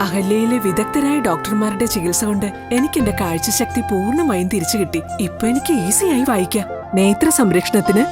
അഹല്യയിലെ വിദഗ്ധരായ ഡോക്ടർമാരുടെ ചികിത്സ കൊണ്ട് എനിക്ക് എന്റെ കാഴ്ചശക്തി പൂർണമായും തിരിച്ചു കിട്ടി. ഇപ്പൊ എനിക്ക് ഈസിയായി വായിക്കാം. നേത്ര സംരക്ഷണത്തിന്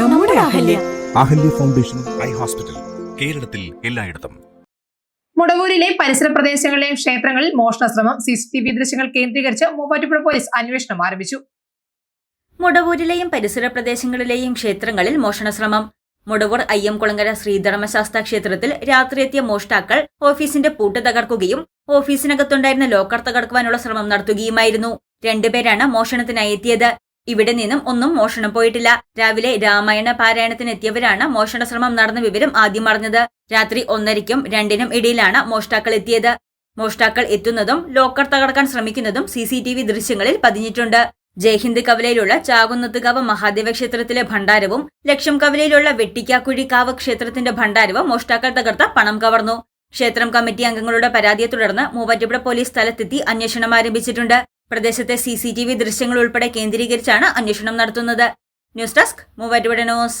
നമ്മുടെ Ahalya. Ahalya foundation eye hospital കേരളത്തിൽ എല്ലായിടത്തും. മുടവൂരിലെ പരിസര പ്രദേശങ്ങളിലെയും ക്ഷേത്രങ്ങളിൽ മോഷണശ്രമം സി സി ടി വി ദൃശ്യങ്ങൾ കേന്ദ്രീകരിച്ച് മൂവാറ്റുപുഴ പോലീസ് അന്വേഷണം ആരംഭിച്ചു. മുടവൂരിലെയും പരിസര പ്രദേശങ്ങളിലെയും ക്ഷേത്രങ്ങളിൽ മോഷണശ്രമം മുടവൂർ അയ്യംകുളങ്ങര ശ്രീധർമ്മശാസ്ത്ര ക്ഷേത്രത്തിൽ രാത്രിയെത്തിയ മോഷ്ടാക്കൾ ഓഫീസിന്റെ പൂട്ട് തകർക്കുകയും ഓഫീസിനകത്തുണ്ടായിരുന്ന ലോക്കർ തകർക്കുവാനുള്ള ശ്രമം നടത്തുകയുമായിരുന്നു. രണ്ടുപേരാണ് മോഷണത്തിനായി എത്തിയത്. ഇവിടെ നിന്നും ഒന്നും മോഷണം പോയിട്ടില്ല. രാവിലെ രാമായണ പാരായണത്തിനെത്തിയവരാണ് മോഷണ ശ്രമം നടന്ന വിവരം ആദ്യം അറിഞ്ഞത്. രാത്രി ഒന്നരയ്ക്കും രണ്ടിനും ഇടയിലാണ് മോഷ്ടാക്കൾ എത്തിയത്. മോഷ്ടാക്കൾ എത്തുന്നതും ലോക്കർ തകർക്കാൻ ശ്രമിക്കുന്നതും സി ദൃശ്യങ്ങളിൽ പതിഞ്ഞിട്ടുണ്ട്. ജയ്ഹിന്ദ് കവലയിലുള്ള ചാകുന്നത്തുകാവ് മഹാദേവ ക്ഷേത്രത്തിലെ ഭണ്ഡാരവും ലക്ഷം കവലയിലുള്ള വെട്ടിക്കാക്കുഴിക്കാവ് ക്ഷേത്രത്തിന്റെ ഭണ്ഡാരവും മോഷ്ടാക്കൾ തകർത്ത പണം കവർന്നു. ക്ഷേത്രം കമ്മിറ്റി അംഗങ്ങളുടെ പരാതിയെ തുടർന്ന് മൂവാറ്റുപുഴ പോലീസ് സ്ഥലത്തെത്തി അന്വേഷണം ആരംഭിച്ചിട്ടുണ്ട്. പ്രദേശത്തെ സി സി ടി വി ദൃശ്യങ്ങൾ ഉൾപ്പെടെ കേന്ദ്രീകരിച്ചാണ് അന്വേഷണം നടത്തുന്നത്. News desk Muvattupuzha news.